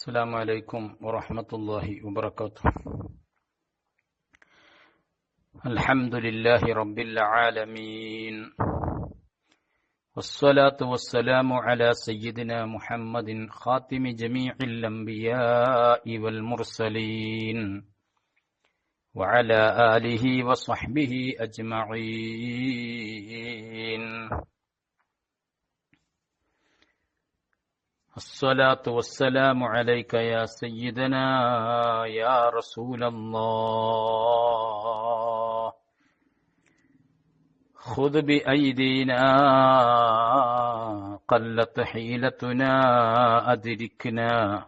السلام عليكم ورحمة الله وبركاته. الحمد لله رب العالمين. والصلاة والسلام على سيدنا محمد خاتم جميع الأنبياء والمرسلين وعلى آله وصحبه أجمعين. الصلاة والسلام عليك يا سيدنا يا رسول الله. خذ بأيدينا قلت حيلتنا أدركنا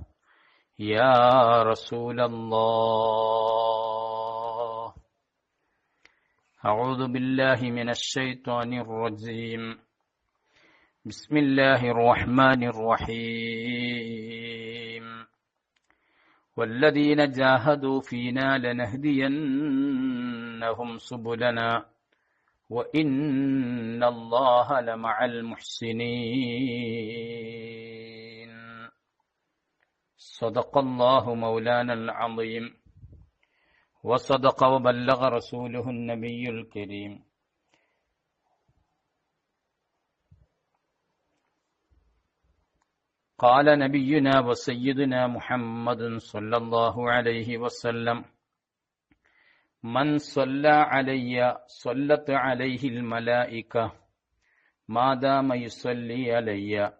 يا رسول الله. أعوذ بالله من الشيطان الرجيم. بسم الله الرحمن الرحيم. والذين جاهدوا فينا لنهدينهم سبلنا وإن الله لمع المحسنين. صدق الله مولانا العظيم وصدق وبلغ رسوله النبي الكريم. قال نبينا وسيدنا محمد صلى الله عليه وسلم من صلى علي صلت عليه الملائكة ما دام يصلي علي؟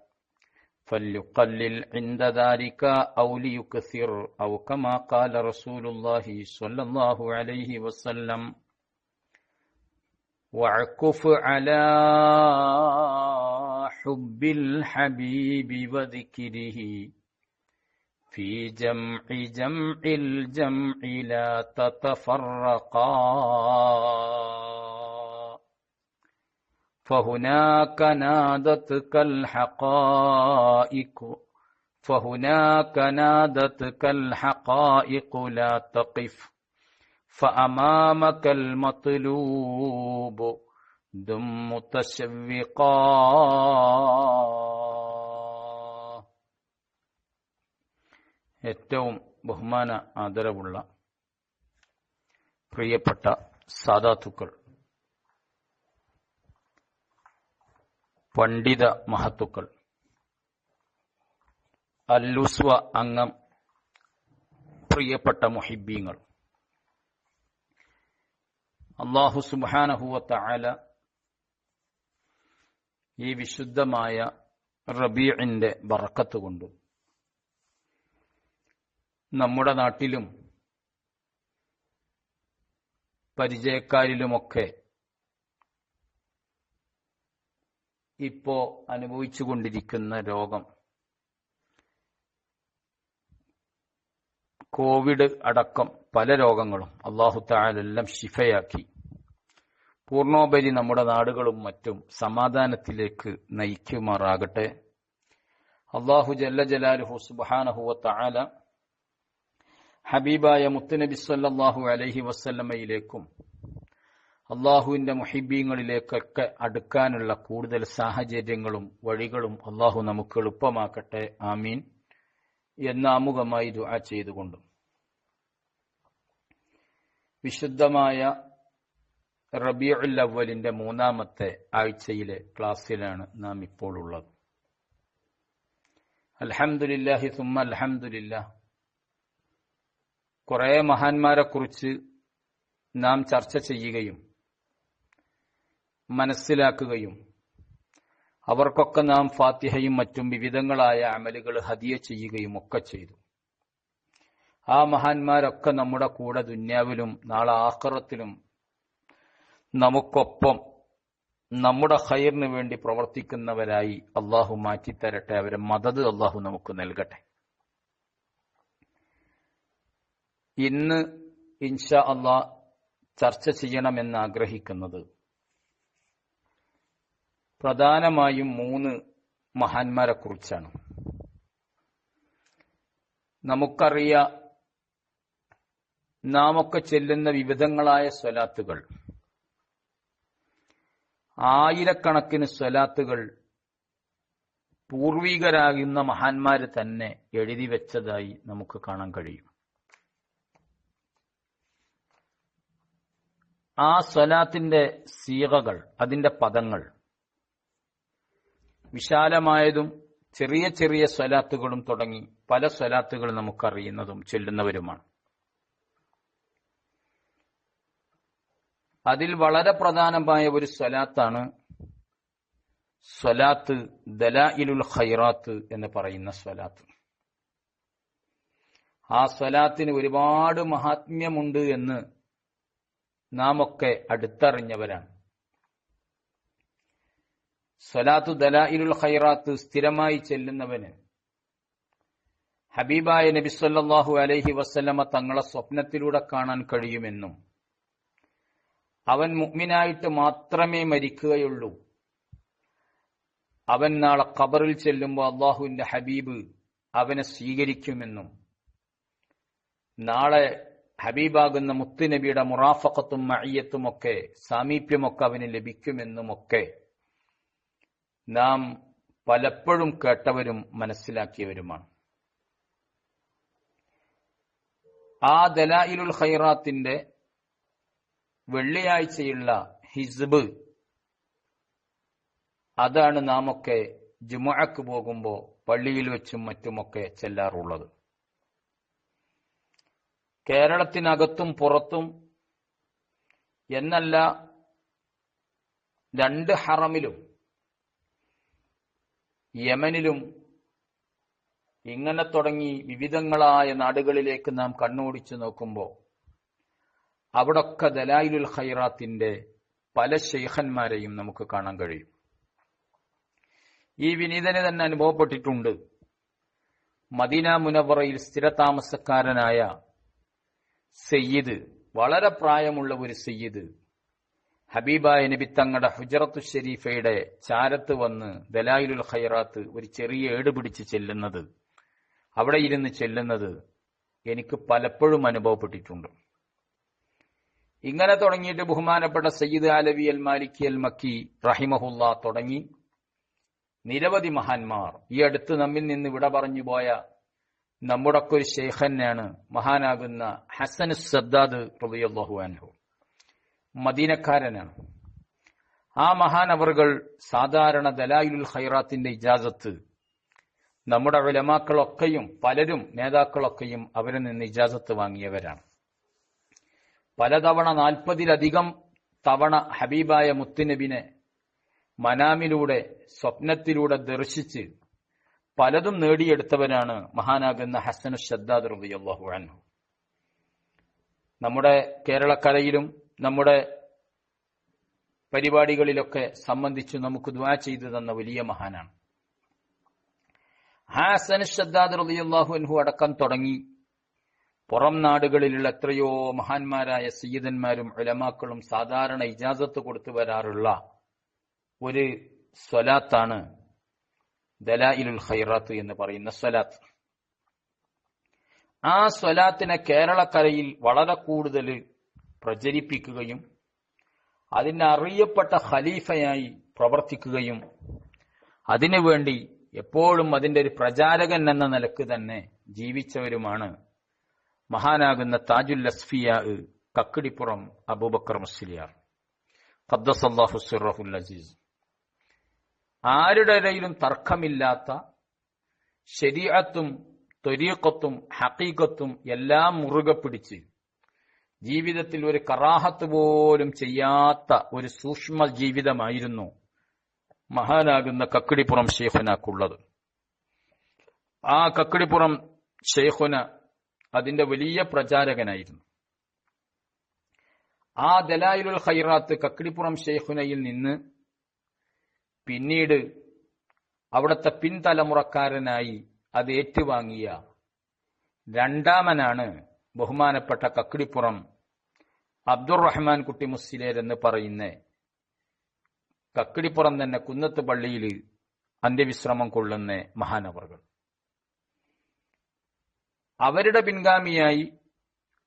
فليقلل عند ذلك أو ليكثر أو كما قال رسول الله صلى الله عليه وسلم واعكف على حب الحبيب وذكره. في جمع جمع الجمع لا تتفرقا. فهناك نادتك الحقائق. فهناك نادتك الحقائق لا تقف. فأمامك المطلوب. دم متشوقا ഏറ്റവും ബഹുമാന ആദരവുള്ള പ്രിയപ്പെട്ട സാധാത്തുക്കൾ പണ്ഡിത മഹത്തുക്കൾ അല്ലുസ്വ അംഗം പ്രിയപ്പെട്ട മുഹിബീങ്ങൾ അള്ളാഹു സുബാനഹുവത്ത ആല ഈ വിശുദ്ധമായ റബീഇന്റെ ബറക്കത്ത് കൊണ്ട് നമ്മുടെ നാട്ടിലും പരിചയക്കാരിലുമൊക്കെ ഇപ്പോ അനുഭവിച്ചുകൊണ്ടിരിക്കുന്ന രോഗം കോവിഡ് അടക്കം പല രോഗങ്ങളും അള്ളാഹു താലെല്ലാം ശിഫയാക്കി. പൂർണോപരി നമ്മുടെ നാടുകളും മറ്റും സമാധാനത്തിലേക്ക് നയിക്കുമാറാകട്ടെ. അള്ളാഹു ജല്ല ജലാലുഹു സുബാനഹുവ താല ഹബീബായ മുത്തുനബി സല്ലാഹു അലഹി വസ്ല്ലമയിലേക്കും അള്ളാഹുവിന്റെ മുഹിബീങ്ങളിലേക്കൊക്കെ അടുക്കാനുള്ള കൂടുതൽ സാഹചര്യങ്ങളും വഴികളും അള്ളാഹു നമുക്ക് എളുപ്പമാക്കട്ടെ. ആമീൻ. എന്ന ആമുഖമായി ദുആ ചെയ്തുകൊണ്ടും. വിശുദ്ധമായ റബിയുൽ അവലിന്റെ മൂന്നാമത്തെ ആഴ്ചയിലെ ക്ലാസ്സിലാണ് നാം ഇപ്പോൾ ഉള്ളത്. അൽഹംദുലില്ലാഹി സുമ കുറെ മഹാന്മാരെ കുറിച്ച് നാം ചർച്ച ചെയ്യുകയും മനസ്സിലാക്കുകയും അവർക്കൊക്കെ നാം ഫാത്തിഹയും മറ്റും വിവിധങ്ങളായ അമലുകൾ ഹദിയ ചെയ്യുകയും ഒക്കെ ചെയ്തു. ആ മഹാന്മാരൊക്കെ നമ്മുടെ കൂടെ ദുന്യാവിലും നാളെ ആഹ്റത്തിലും നമുക്കൊപ്പം നമ്മുടെ ഹൈറിന് വേണ്ടി പ്രവർത്തിക്കുന്നവരായി അള്ളാഹു മാറ്റിത്തരട്ടെ. അവരെ മദത് അള്ളാഹു നമുക്ക് നൽകട്ടെ. ഇന്ന് ഇൻഷാ അള്ളാ ചർച്ച ചെയ്യണമെന്ന് ആഗ്രഹിക്കുന്നത് പ്രധാനമായും മൂന്ന് മഹാന്മാരെ കുറിച്ചാണ്. നമുക്കറിയ നാമൊക്കെ ചെല്ലുന്ന വിവിധങ്ങളായ സ്വലാത്തുകൾ. ആയിരക്കണക്കിന് സ്വലാത്തുകൾ പൂർവികരാകുന്ന മഹാന്മാര് തന്നെ എഴുതി വെച്ചതായി നമുക്ക് കാണാൻ കഴിയും. ആ സ്വലാത്തിന്റെ സീകകൾ അതിന്റെ പദങ്ങൾ വിശാലമായതും ചെറിയ ചെറിയ സ്വലാത്തുകളും തുടങ്ങി പല സ്വലാത്തുകൾ നമുക്കറിയുന്നതും ചൊല്ലുന്നവരുമാണ്. അതിൽ വളരെ പ്രധാനമായ ഒരു സ്വലാത്താണ് സ്വലാത്ത് ദലാഇലുൽ ഖൈറാത്ത് എന്ന് പറയുന്ന സ്വലാത്ത്. ആ സ്വലാത്തിന് ഒരുപാട് മഹാത്മ്യമുണ്ട് എന്ന് നാം ഒക്കെ അടുത്തറിഞ്ഞവരാണ്. സ്വലാത്തു ദലാഇലുൽ ഖൈറാത്ത് സ്ഥിരമായി ചെല്ലുന്നവന് ഹബീബായ നബിസ്വല്ലാഹു അലഹി വസല്ലമ തങ്ങളെ സ്വപ്നത്തിലൂടെ കാണാൻ കഴിയുമെന്നും അവൻ മുഗ്മിനായിട്ട് മാത്രമേ മരിക്കുകയുള്ളൂ. അവൻ നാളെ ഖബറിൽ ചെല്ലുമ്പോൾ അള്ളാഹുവിന്റെ ഹബീബ് അവനെ സ്വീകരിക്കുമെന്നും നാളെ ഹബീബാകുന്ന മുത്തുനബിയുടെ മുറാഫക്കത്തും മയ്യത്തും ഒക്കെ സാമീപ്യമൊക്കെ അവന് ലഭിക്കുമെന്നുമൊക്കെ നാം പലപ്പോഴും കേട്ടവരും മനസ്സിലാക്കിയവരുമാണ്. ആ ദലായിലുൽ ഖൈറാത്തിന്റെ വെള്ളിയാഴ്ചയുള്ള ഹിസ്ബ്. അതാണ് നാം ഒക്കെ പോകുമ്പോൾ പള്ളിയിൽ വെച്ചും മറ്റുമൊക്കെ ചെല്ലാറുള്ളത്. കേരളത്തിനകത്തും പുറത്തും എന്നല്ല രണ്ട് ഹറമിലും യമനിലും ഇങ്ങനെ തുടങ്ങി വിവിധങ്ങളായ നാടുകളിലേക്ക് നാം കണ്ണോടിച്ചു നോക്കുമ്പോൾ അവിടൊക്കെ ദലായിലുൽ ഖൈറാത്തിന്റെ പല ശൈഖന്മാരെയും നമുക്ക് കാണാൻ കഴിയും. ഈ വിനീതന് തന്നെ അനുഭവപ്പെട്ടിട്ടുണ്ട്. മദീന മുനവറയിൽ സ്ഥിരതാമസക്കാരനായ സയ്യിദ് വളരെ പ്രായമുള്ള ഒരു സയ്യിദ്. ഹബീബായ നബി തങ്ങളുടെ ഹുജറത്തു ഷെരീഫയുടെ ചാരത്ത് വന്ന് ദലായിലുൽ ഖൈറാത്ത് ഒരു ചെറിയ ഏട് പിടിച്ച് ചെല്ലുന്നത് അവിടെ ഇരുന്ന് ചെല്ലുന്നത് എനിക്ക് പലപ്പോഴും അനുഭവപ്പെട്ടിട്ടുണ്ട്. ഇങ്ങനെ തുടങ്ങിയിട്ട് ബഹുമാനപ്പെട്ട സയ്യിദ് അലവി അൽ മാലിക്കി അൽ മക്കി റഹിമഹുല്ല തുടങ്ങി. നിരവധി മഹാന്മാർ ഈ അടുത്ത് നമ്മിൽ നിന്ന് വിട പറഞ്ഞു പോയ നമ്മുടെ ഒക്കെ ഒരു ഷെയ്ഖന്നാണ് മഹാനാകുന്ന ഹസൻ സദ്ദാദ് റബിയല്ലാഹു അൻഹു. മദീനക്കാരനാണ്. ആ മഹാൻ അവറുകൾ സാധാരണ ദലായിലുൽ ഖൈറാത്തിന്റെ ഇജാസത്ത് നമ്മുടെ വിലമാക്കളൊക്കെയും പലരും നേതാക്കളൊക്കെയും അവരിൽ നിന്ന് ഇജാസത്ത് വാങ്ങിയവരാണ്. പലതവണ നാൽപ്പതിലധികം തവണ ഹബീബായ മുത്തുനബിനെ മനാമിലൂടെ സ്വപ്നത്തിലൂടെ ദർശിച്ച് പലതും നേടിയെടുത്തവരാണ് മഹാനാകുന്ന ഹസനു ഷദ്ദാദ് റളിയല്ലാഹു അൻഹു. നമ്മുടെ കേരളക്കരയിലും നമ്മുടെ പരിപാടികളിലൊക്കെ സംബന്ധിച്ച് നമുക്ക് ദ്വാ ചെയ്തു തന്ന വലിയ മഹാനാണ്. ഹാസനു ഷദ്ദാദ് റളിയല്ലാഹു അൻഹു അടക്കം തുടങ്ങി പുറം നാടുകളിലുള്ള എത്രയോ മഹാന്മാരായ സയ്യിദന്മാരും ഉലമാക്കളും സാധാരണ ഇജാസത്ത് കൊടുത്തു വരാറുള്ള ഒരു സ്വലാത്താണ് ദലായിലുൽ ഖൈറാത്ത് എന്ന് പറയുന്ന സ്വലാത്ത്. ആ സ്വലാത്തിനെ കേരളക്കരയിൽ വളരെ കൂടുതൽ പ്രചരിപ്പിക്കുകയും അതിന് അറിയപ്പെട്ട ഖലീഫയായി പ്രവർത്തിക്കുകയും അതിനുവേണ്ടി എപ്പോഴും അതിന്റെ ഒരു പ്രചാരകൻ എന്ന നിലയ്ക്ക് തന്നെ ജീവിച്ചവരുമാണ് മഹാനാകുന്ന താജുൽ അസ്ഫിയ കക്കിടിപ്പുറം അബൂബക്കർ മുസ്ലിയാർ. ഖദ്ദസല്ലാഹു സിറഹുൽ അസീസ്. ആരുടെ ഇടയിലും തർക്കമില്ലാത്ത ശരീഅത്തും ത്വരീക്കത്തും ഹക്കീക്കത്തും എല്ലാം മുറുകെ പിടിച്ച് ജീവിതത്തിൽ ഒരു കറാഹത്ത് പോലും ചെയ്യാത്ത ഒരു സൂക്ഷ്മ ജീവിതമായിരുന്നു മഹാനാകുന്ന കക്കിടിപ്പുറം ഷെയ്ഖുനക്കുള്ളത്. ആ കക്കിടിപ്പുറം ഷെയ്ഖുന അതിന്റെ വലിയ പ്രചാരകനായിരുന്നു. ആ ദലായിലുൽ ഖൈറാത്ത് കക്കിടിപ്പുറം ഷെയ്ഖുനയിൽ നിന്ന് പിന്നീട് അവിടുത്തെ പിൻതലമുറക്കാരനായി അത് ഏറ്റുവാങ്ങിയ രണ്ടാമനാണ് ബഹുമാനപ്പെട്ട കക്കിടിപ്പുറം അബ്ദുറഹ്മാൻ കുട്ടി മുസ്ലിയർ എന്ന് പറയുന്ന കക്കിടിപ്പുറം തന്നെ കുന്നത്ത് പള്ളിയിൽ അന്ത്യവിശ്രമം കൊള്ളുന്ന മഹാനവറുകൾ. അവരുടെ പിൻഗാമിയായി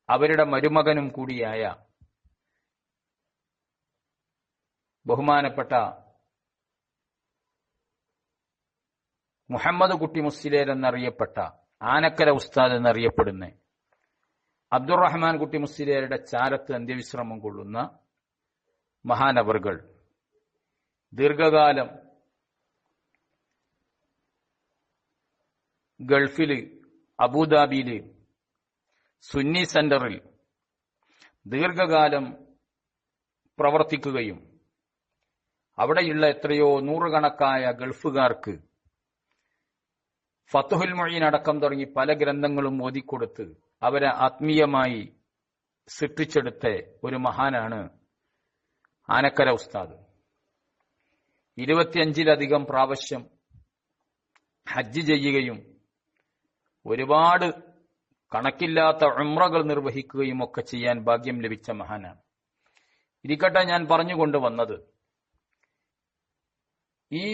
അവരുടെ മരുമകനും കൂടിയായ ബഹുമാനപ്പെട്ട മുഹമ്മദ് കുട്ടി മുസ്ലിലേർ എന്നറിയപ്പെട്ട ആനക്കര ഉസ്താദ് എന്നറിയപ്പെടുന്ന അബ്ദുറഹ്മാൻ കുട്ടി മുസ്ലിലേരുടെ ചാരത്ത് അന്ത്യവിശ്രമം കൊള്ളുന്ന മഹാനവറുകൾ. ദീർഘകാലം ഗൾഫിൽ അബുദാബിയിൽ സുന്നി സെന്ററിൽ ദീർഘകാലം പ്രവർത്തിക്കുകയും അവിടെയുള്ള എത്രയോ നൂറുകണക്കായ ഗൾഫുകാർക്ക് ഫത്തുഹുൽ മൊഴീൻ അടക്കം തുടങ്ങി പല ഗ്രന്ഥങ്ങളും ഓതിക്കൊടുത്ത് അവരെ ആത്മീയമായി സൃഷ്ടിച്ചെടുത്ത ഒരു മഹാനാണ് ആനക്കര ഉസ്താദ്. ഇരുപത്തിയഞ്ചിലധികം പ്രാവശ്യം ഹജ്ജ് ചെയ്യുകയും ഒരുപാട് കണക്കില്ലാത്ത ഉമ്രകൾ നിർവഹിക്കുകയും ഒക്കെ ചെയ്യാൻ ഭാഗ്യം ലഭിച്ച മഹാനാണ്. ഇരിക്കട്ടെ ഞാൻ പറഞ്ഞുകൊണ്ട് വന്നത്. ഈ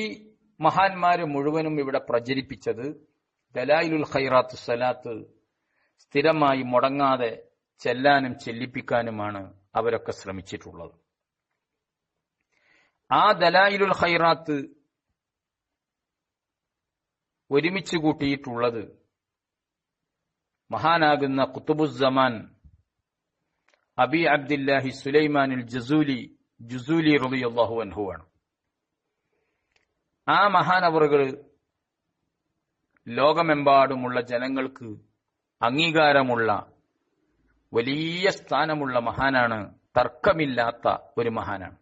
മഹാന്മാര് മുഴുവനും ഇവിടെ പ്രചരിപ്പിച്ചത് ദലായിലുൽ ഖൈറാത്ത് സലാത്ത് സ്ഥിരമായി മുടങ്ങാതെ ചെല്ലാനും ചെല്ലിപ്പിക്കാനുമാണ് അവരൊക്കെ ശ്രമിച്ചിട്ടുള്ളത്. ആ ദലായിലുൽ ഖൈറാത്ത് ഒരുമിച്ച് കൂട്ടിയിട്ടുള്ളത് മഹാനാകുന്ന കുത്തുബുസമാൻ അബി അബ്ദില്ലാഹി സുലൈമാനുൽ ജസൂലി ജുസൂലി അൻഹു ആണ്. ആ മഹാനവറുകൾ ലോകമെമ്പാടുമുള്ള ജനങ്ങൾക്ക് അംഗീകാരമുള്ള വലിയ സ്ഥാനമുള്ള മഹാനാണ് തർക്കമില്ലാത്ത ഒരു മഹാനാണ്.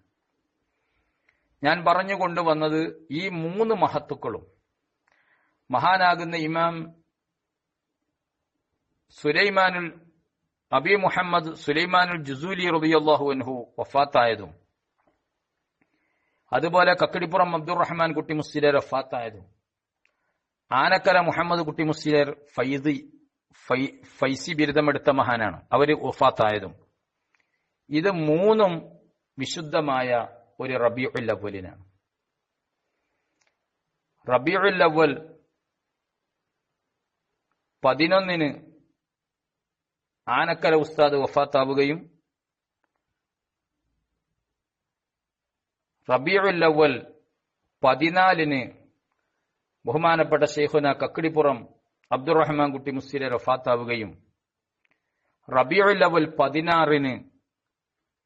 ഞാൻ പറഞ്ഞുകൊണ്ടുവന്നത് ഈ മൂന്ന് മഹത്തുക്കളും. മഹാനാകുന്ന ഇമാം സുലൈമാനുൽ അബി മുഹമ്മദ് സുലൈമാനുൽ ജുസൂലി റബിയല്ലാഹു അൻഹു വഫാത്തായതും. അതുപോലെ കക്കടിപ്പുറം അബ്ദുറഹ്മാൻ കുട്ടി മുസ്ലിയർ വഫാത്തായതും. ആനക്കര മുഹമ്മദ് കുട്ടി മുസ്ലിയർ ഫൈദി ഫൈസി ബിരുദമെടുത്ത മഹാനാണ്. അവർ വഫാത്തായതും. ഇത് മൂന്നും വിശുദ്ധമായ ഒരു റബിയുൽ അവലിനാണ് റബിയുൽ അവൽ പതിനൊന്നിന് ആനക്കര ഉസ്താദ് വഫാത്താവുകയും റബിയുൽ അവൽ പതിനാലിന് ബഹുമാനപ്പെട്ട ഷെയ്ഖുന കക്കിടിപ്പുറം അബ്ദുറഹ്മാൻ കുട്ടി മുസ്ലിരെ റഫാത്താവുകയും റബിയുൽ അവൽ പതിനാറിന്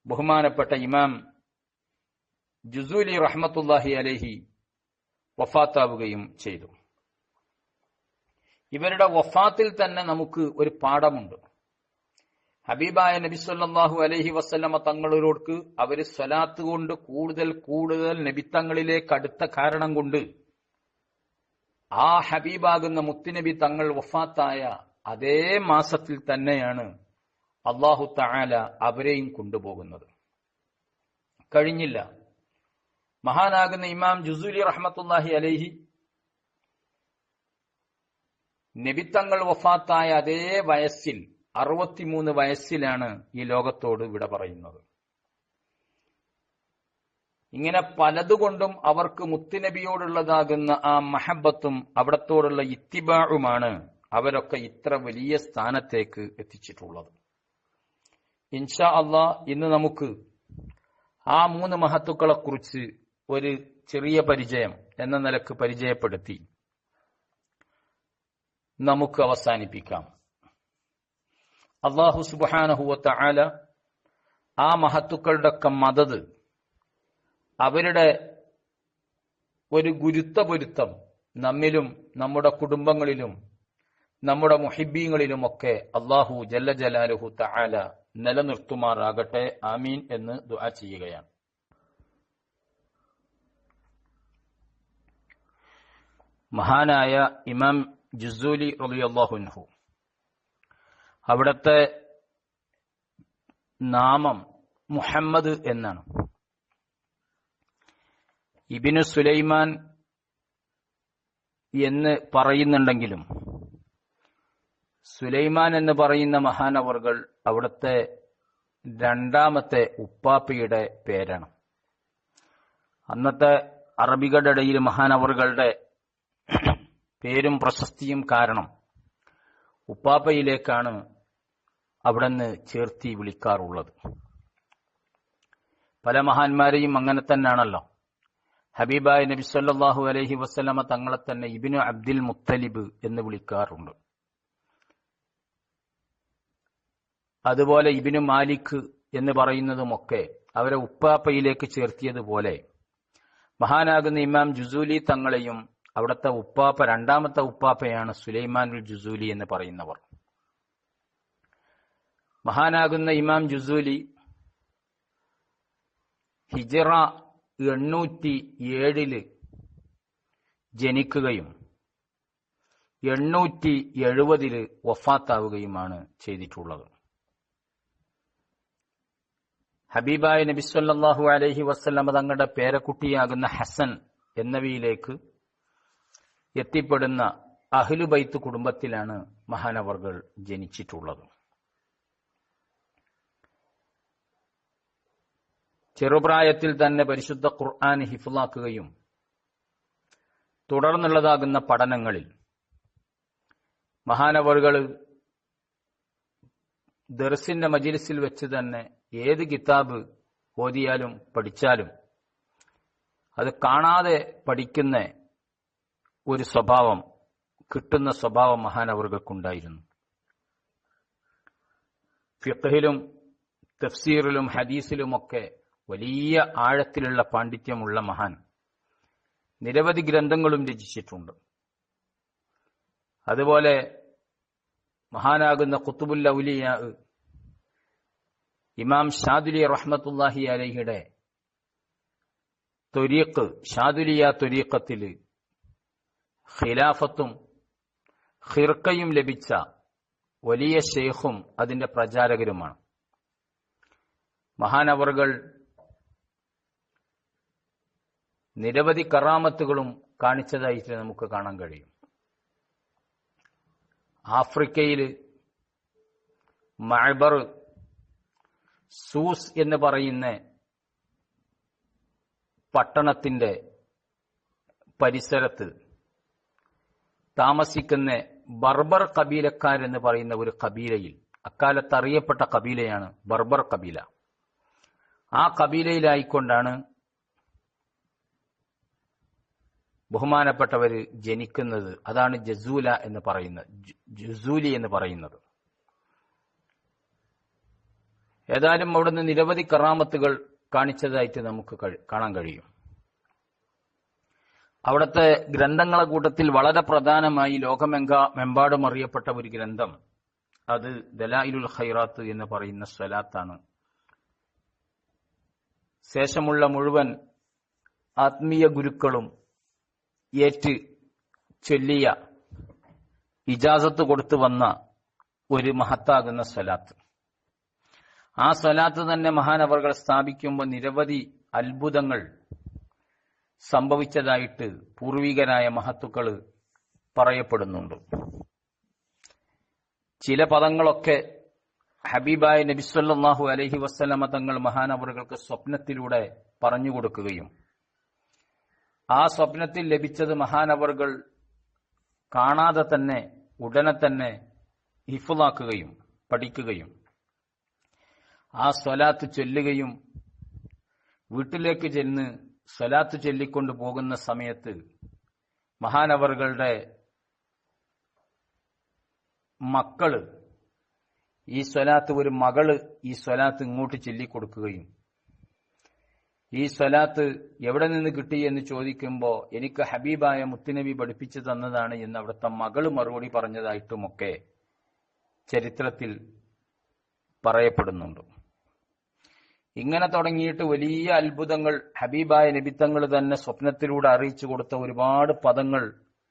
ബഹുമാനപ്പെട്ട ഇമാം ജുസൂലി റഹ്മത്തുല്ലാഹി അലഹി വഫാത്താവുകയും ചെയ്തു. ഇവരുടെ വഫാത്തിൽ തന്നെ നമുക്ക് ഒരു പാഠമുണ്ട്. ഹബീബായ നബി സല്ലല്ലാഹു അലൈഹി വസല്ലമ തങ്ങളോർക്ക് അവർ സ്വലാത്ത് കൊണ്ട് കൂടുതൽ കൂടുതൽ നബിത്തങ്ങളിലേക്ക് അടുത്ത കാരണം കൊണ്ട് ആ ഹബീബാകുന്ന മുത്തുനബി തങ്ങൾ വഫാത്തായ അതേ മാസത്തിൽ തന്നെയാണ് അള്ളാഹു താല അവരെയും കൊണ്ടുപോകുന്നത്. കഴിഞ്ഞില്ല. മഹാനാകുന്ന ഇമാം ജുസൂലി റഹ്മത്തുല്ലാഹി അലൈഹി നബിത്തങ്ങൾ വഫാത്തായ അതേ വയസ്സിൽ അറുപത്തിമൂന്ന് വയസ്സിലാണ് ഈ ലോകത്തോട് വിട പറയുന്നത്. ഇങ്ങനെ പലതുകൊണ്ടും അവർക്ക് മുത്തുനബിയോടുള്ളതാകുന്ന ആ മഹബത്തും അവിടത്തോടുള്ള ഇത്തിബാഴുമാണ് അവരൊക്കെ ഇത്ര വലിയ സ്ഥാനത്തേക്ക് എത്തിച്ചിട്ടുള്ളത്. ഇൻഷാ അള്ളാ ഇന്ന് നമുക്ക് ആ മൂന്ന് മഹത്തുക്കളെ കുറിച്ച് ഒരു ചെറിയ പരിചയം എന്ന നിലയ്ക്ക് പരിചയപ്പെടുത്തി നമുക്ക് അവസാനിപ്പിക്കാം. അള്ളാഹു സുബാനഹുവത്ത ആല ആ മഹത്തുക്കളുടെ ഒക്കെ മദത് അവരുടെ ഒരു ഗുരുത്വ പൊരുത്തം നമ്മിലും നമ്മുടെ കുടുംബങ്ങളിലും നമ്മുടെ മുഹിബീങ്ങളിലുമൊക്കെ അള്ളാഹു ജല്ല ജലാലുഹു തആല നിലനിർത്തുമാറാകട്ടെ. ആമീൻ എന്ന് ദുആ ചെയ്യുകയാണ്. മഹാനായ ഇമാം ജുസൂലി റളിയല്ലാഹുൻഹു അവിടത്തെ നാമം മുഹമ്മദ് എന്നാണ്. ഇബിനു സുലൈമാൻ എന്ന് പറയുന്നുണ്ടെങ്കിലും സുലൈമാൻ എന്ന് പറയുന്ന മഹാനവറുകൾ അവിടുത്തെ രണ്ടാമത്തെ ഉപ്പാപ്പയുടെ പേരാണ്. അന്നത്തെ അറബികളുടെ ഇടയിൽ മഹാനവറുകളുടെ പേരും പ്രശസ്തിയും കാരണം ഉപ്പാപ്പയിലേക്കാണ് അവിടുന്ന് ചേർത്തി വിളിക്കാറുള്ളത്. പല മഹാന്മാരെയും അങ്ങനെ തന്നെയാണല്ലോ ഹബീബായ നബി സല്ലാഹു അലഹി വസല്ലമ തങ്ങളെ തന്നെ ഇബ്നു അബ്ദുൽ മുത്തലിബ് എന്ന് വിളിക്കാറുണ്ട്. അതുപോലെ ഇബിനു മാലിക് എന്ന് പറയുന്നതുമൊക്കെ അവരെ ഉപ്പാപ്പയിലേക്ക് ചേർത്തിയതുപോലെ മഹാനാകുന്ന ഇമാം ജുസൂലി തങ്ങളെയും അവിടുത്തെ ഉപ്പാപ്പ രണ്ടാമത്തെ ഉപ്പാപ്പയാണ് സുലൈമാനുൽ ജുസൂലി എന്ന് പറയുന്നവർ. മഹാനാകുന്ന ഇമാം ജുസൂലി ഹിജറ എണ്ണൂറ്റി ഏഴിൽ ജനിക്കുകയും എണ്ണൂറ്റി എഴുപതിൽ വഫാത്താവുകയുമാണ് ചെയ്തിട്ടുള്ളത്. ഹബീബായ നബിസ്വല്ലാഹു അലഹി വസ്ലമ തങ്ങളുടെ പേരക്കുട്ടിയാകുന്ന ഹസൻ എന്നവയിലേക്ക് എത്തിപ്പെടുന്ന അഹ്ലുബൈത്ത് കുടുംബത്തിലാണ് മഹാനവർകൾ ജനിച്ചിട്ടുള്ളത്. ചെറുപ്രായത്തിൽ തന്നെ പരിശുദ്ധ ഖുർആൻ ഹിഫുലാക്കുകയും തുടർന്നുള്ളതാകുന്ന പഠനങ്ങളിൽ മഹാനവറുകൾ ദർസിന്റെ മജിലിസിൽ വെച്ച് തന്നെ ഏത് കിതാബ് ഓതിയാലും പഠിച്ചാലും അത് കാണാതെ പഠിക്കുന്ന ഒരു സ്വഭാവം കിട്ടുന്ന സ്വഭാവം മഹാനവറുകൾക്കുണ്ടായിരുന്നു. ഫിഖഹിലും തഫ്സീറിലും ഹദീസിലുമൊക്കെ വലിയ ആഴത്തിലുള്ള പാണ്ഡിത്യമുള്ള മഹാൻ നിരവധി ഗ്രന്ഥങ്ങളും രചിച്ചിട്ടുണ്ട്. അതുപോലെ മഹാനാകുന്ന കുത്തുബുല്ല ഉലിയ ഇമാം ഷാദുലി റഹ്മത്തുല്ലാഹി അലഹിയുടെ തൊരീഖ് ഷാദുലിയ തൊരീഖത്തിൽ ഖിലാഫത്തും ഖിർക്കയും ലഭിച്ച വലിയ ഷെയ്ഖും അതിന്റെ പ്രചാരകരുമാണ്. മഹാനവറുകൾ നിരവധി കറാമത്തുകളും കാണിച്ചതായിട്ട് നമുക്ക് കാണാൻ കഴിയും. ആഫ്രിക്കയിൽ മഴബർ സൂസ് എന്ന് പറയുന്ന പട്ടണത്തിന്റെ പരിസരത്ത് താമസിക്കുന്ന ബർബർ കബീലക്കാരെന്ന് പറയുന്ന ഒരു കബീലയിൽ അക്കാലത്ത് അറിയപ്പെട്ട കബീലയാണ് ബർബർ കബീല. ആ കബീലയിലായിക്കൊണ്ടാണ് ബഹുമാനപ്പെട്ടവർ ജനിക്കുന്നത് അതാണ് ജസൂല എന്ന് പറയുന്നത്. ജസൂലി എന്ന് പറയുന്നത്. ഏതായാലും അവിടുന്ന് നിരവധി കറാമത്തുകൾ കാണിച്ചതായിട്ട് നമുക്ക് കാണാൻ കഴിയും. അവിടുത്തെ ഗ്രന്ഥങ്ങളെ കൂട്ടത്തിൽ വളരെ പ്രധാനമായി ലോകമെങ്ക മെമ്പാടും അറിയപ്പെട്ട ഒരു ഗ്രന്ഥം. അത് ദലായിലുൽ ഖൈറാത്ത് എന്ന് പറയുന്ന സ്വലാത്താണ്. ശേഷമുള്ള മുഴുവൻ ആത്മീയ ഗുരുക്കളും ഏറ്റ് ചൊല്ലിയ ഇജാസത്ത് കൊടുത്തു വന്ന ഒരു മഹത്താകുന്ന സ്വലാത്ത്. ആ സ്വലാത്ത് തന്നെ മഹാനവറുകൾ സ്ഥാപിക്കുമ്പോൾ നിരവധി അത്ഭുതങ്ങൾ സംഭവിച്ചതായിട്ട് പൂർവികരായ മഹത്തുക്കൾ പറയപ്പെടുന്നുണ്ട്. ചില പദങ്ങളൊക്കെ ഹബീബായ നബിസ്വല്ലാഹു അലഹി വസ്ലമ തങ്ങൾ മഹാനവറുകൾക്ക് സ്വപ്നത്തിലൂടെ പറഞ്ഞു കൊടുക്കുകയും ആ സ്വപ്നത്തിൽ ലഭിച്ചത് മഹാനവറുകൾ കാണാതെ തന്നെ ഉടനെ തന്നെ ഹിഫുലാക്കുകയും പഠിക്കുകയും ആ സ്വലാത്ത് ചൊല്ലുകയും വീട്ടിലേക്ക് ചെന്ന് സ്വലാത്ത് ചൊല്ലിക്കൊണ്ട് പോകുന്ന സമയത്ത് മഹാനവറുകളുടെ മക്കൾ ഈ സ്വലാത്ത് ഒരു മകൾ ഈ സ്വലാത്ത് ഇങ്ങോട്ട് ചൊല്ലിക്കൊടുക്കുകയും ഈ സ്വലാത്ത് എവിടെ നിന്ന് കിട്ടി എന്ന് ചോദിക്കുമ്പോൾ എനിക്ക് ഹബീബായ മുത്തുനബി പഠിപ്പിച്ചു തന്നതാണ് എന്ന് അവിടുത്തെ മകൾ മറുപടി പറഞ്ഞതായിട്ടുമൊക്കെ ചരിത്രത്തിൽ പറയപ്പെടുന്നുണ്ട്. ഇങ്ങനെ തുടങ്ങിയിട്ട് വലിയ അത്ഭുതങ്ങൾ ഹബീബായ നബിത്തങ്ങൾ തന്നെ സ്വപ്നത്തിലൂടെ അറിയിച്ചു കൊടുത്ത ഒരുപാട് പദങ്ങൾ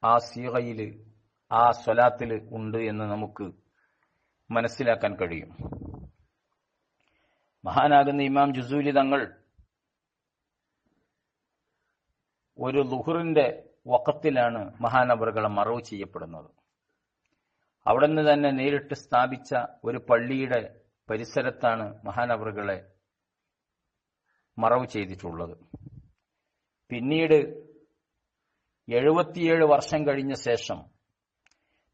ആ സീഹയിൽ ആ സ്വലാത്തിൽ ഉണ്ട് എന്ന് നമുക്ക് മനസ്സിലാക്കാൻ കഴിയും. മഹാനാകുന്ന ഇമാം ജുസൂലി തങ്ങൾ ഒരു ലുഹറിന്റെ വക്കത്തിലാണ് മഹാനവറുകളെ മറവ് ചെയ്യപ്പെടുന്നത്. അവിടെ നിന്ന് തന്നെ നേരിട്ട് സ്ഥാപിച്ച ഒരു പള്ളിയുടെ പരിസരത്താണ് മഹാനവറുകളെ മറവ് ചെയ്തിട്ടുള്ളത്. പിന്നീട് എഴുപത്തിയേഴ് വർഷം കഴിഞ്ഞ ശേഷം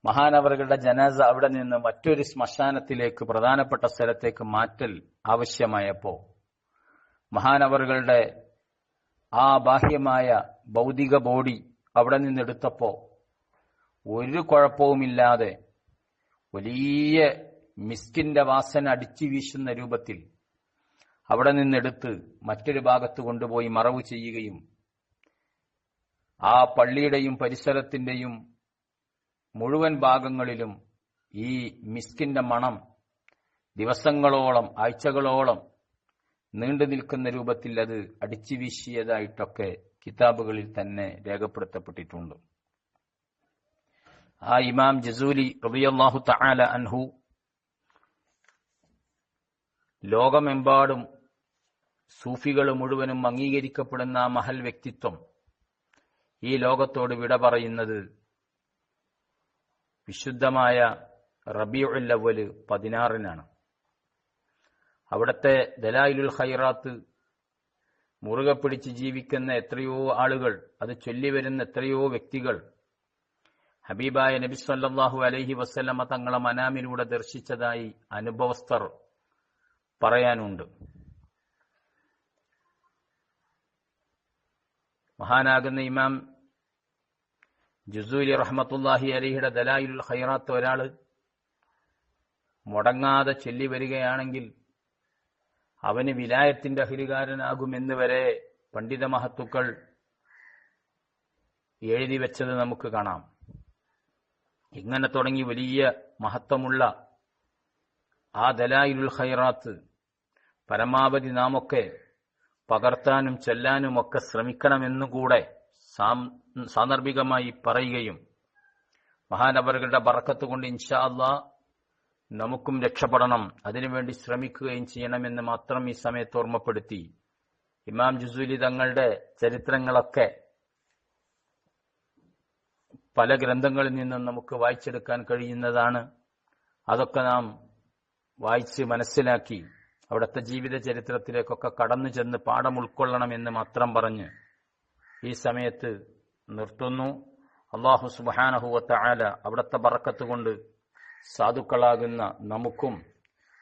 മഹാനവറുകളുടെ ജനാസ അവിടെ നിന്ന് മറ്റൊരു ശ്മശാനത്തിലേക്ക് പ്രധാനപ്പെട്ട സ്ഥലത്തേക്ക് മാറ്റൽ ആവശ്യമായപ്പോ മഹാനവറുകളുടെ ആ ബാഹ്യമായ ഭൗതിക ബോഡി അവിടെ നിന്നെടുത്തപ്പോ ഒരു കുഴപ്പവുമില്ലാതെ വലിയ മിസ്കിന്റെ വാസന അടിച്ചു വീശുന്ന രൂപത്തിൽ അവിടെ നിന്നെടുത്ത് മറ്റൊരു ഭാഗത്ത് കൊണ്ടുപോയി മറവ് ചെയ്യുകയും ആ പള്ളിയുടെയും പരിസരത്തിന്റെയും മുഴുവൻ ഭാഗങ്ങളിലും ഈ മിസ്കിന്റെ മണം ദിവസങ്ങളോളം ആഴ്ചകളോളം നീണ്ടു നിൽക്കുന്ന രൂപത്തിൽ അത് അടിച്ചു വീശിയതായിട്ടൊക്കെ കിതാബുകളിൽ തന്നെ രേഖപ്പെടുത്തപ്പെട്ടിട്ടുണ്ട്. ആ ഇമാം ജസൂലി റബിയല്ലാഹു തആല അൻഹു ലോകമെമ്പാടും സൂഫികൾ മുഴുവനും അംഗീകരിക്കപ്പെടുന്ന ആ മഹൽ വ്യക്തിത്വം ഈ ലോകത്തോട് വിട പറയുന്നത് വിശുദ്ധമായ റബിയുൽ പതിനാറിനാണ്. അവിടുത്തെ ദലായിലുൽ ഹൈറാത്ത് മുറുകെ പിടിച്ച് ജീവിക്കുന്ന എത്രയോ ആളുകൾ അത് ചൊല്ലി വരുന്ന എത്രയോ വ്യക്തികൾ. ഹബീബായ നബി സല്ലാഹു അലൈഹി വസല്ലമ തങ്ങളെ മനാമിലൂടെ ദർശിച്ചതായി അനുഭവസ്ഥർ പറയാനുണ്ട്. മഹാനാകുന്ന ഇമാം ജുസൂലി റഹ്മത്തുല്ലാഹി അലിഹിയുടെ ദലായിലുൽ ഹൈറാത്ത് ഒരാൾ മുടങ്ങാതെ ചൊല്ലി വരികയാണെങ്കിൽ അവന് വിലായത്തിന്റെ അഹിലുകാരനാകുമെന്ന് വരെ പണ്ഡിത മഹത്തുക്കൾ എഴുതി വെച്ചത് നമുക്ക് കാണാം. ഇങ്ങനെ തുടങ്ങി വലിയ മഹത്വമുള്ള ആ ദലായിലുൽ ഖൈറാത്ത് പരമാവധി നാമൊക്കെ പകർത്താനും ചെല്ലാനും ഒക്കെ ശ്രമിക്കണമെന്നുകൂടെ സാന്ദർഭികമായി പറയുകയും മഹാനവറുകളുടെ ബറക്കത്ത് കൊണ്ട് ഇൻഷാ അള്ളാ നമുക്കും രക്ഷപ്പെടണം. അതിനുവേണ്ടി ശ്രമിക്കുകയും ചെയ്യണമെന്ന് മാത്രം ഈ സമയത്ത് ഓർമ്മപ്പെടുത്തി. ഇമാം ജുസൂലി തങ്ങളുടെ ചരിത്രങ്ങളൊക്കെ പല ഗ്രന്ഥങ്ങളിൽ നിന്നും നമുക്ക് വായിച്ചെടുക്കാൻ കഴിയുന്നതാണ്. അതൊക്കെ നാം വായിച്ച് മനസ്സിലാക്കി അവിടുത്തെ ജീവിത ചരിത്രത്തിലേക്കൊക്കെ കടന്നു ചെന്ന് പാഠം ഉൾക്കൊള്ളണമെന്ന് മാത്രം പറഞ്ഞ് ഈ സമയത്ത് നിർത്തുന്നു. അള്ളാഹു സുബാനഹുവത്ത ആല അവിടുത്തെ ബറക്കത്ത് കൊണ്ട് സാധുക്കളാകുന്ന നമുക്കും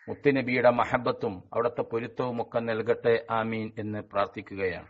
മുത്തുനബിയുടെ മഹബത്തും അവിടുത്തെ പൊരുത്തവും ഒക്കെ നൽകട്ടെ ആമീൻ എന്ന് പ്രാർത്ഥിക്കുകയാണ്.